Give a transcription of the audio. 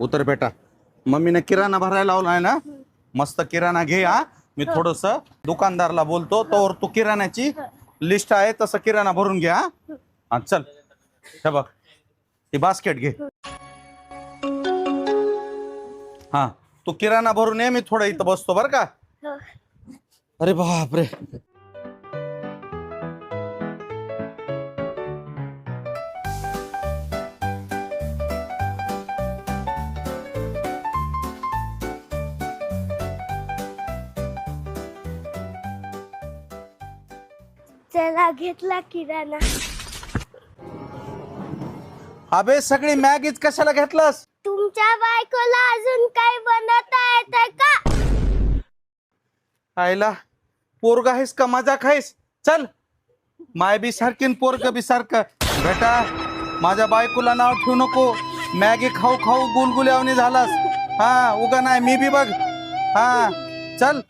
उतर बेटा. मम्मीने किराणा भरायला लावलाय ना? मस्त किराणा घे हा. मी थोडस दुकानदारला बोलतो तोवर तू किराण्याची लिस्ट आहे तसं किराणा भरून घे हा. हा. चल. हे बघ ती बास्केट घे. हा. तू किराणा भरून ये मी थोडं इथं बसतो बर का. अरे बापरे. चला घेतला किराणा. अबे सगळी मॅगीच कशाला घेतलास? तुमच्या बायकोला अजून काय बनवता येत का? आईला पोरग आहेस का मजा खाईस चल. माय बी सारखीन पोरग बी सारखं बेटा माझ्या बायकोला नाव ठेवू नको. मॅगी खाऊ खाऊ गुलगुल्यावनी झालास. हा उगा नाही मी बी बघ. हा चल.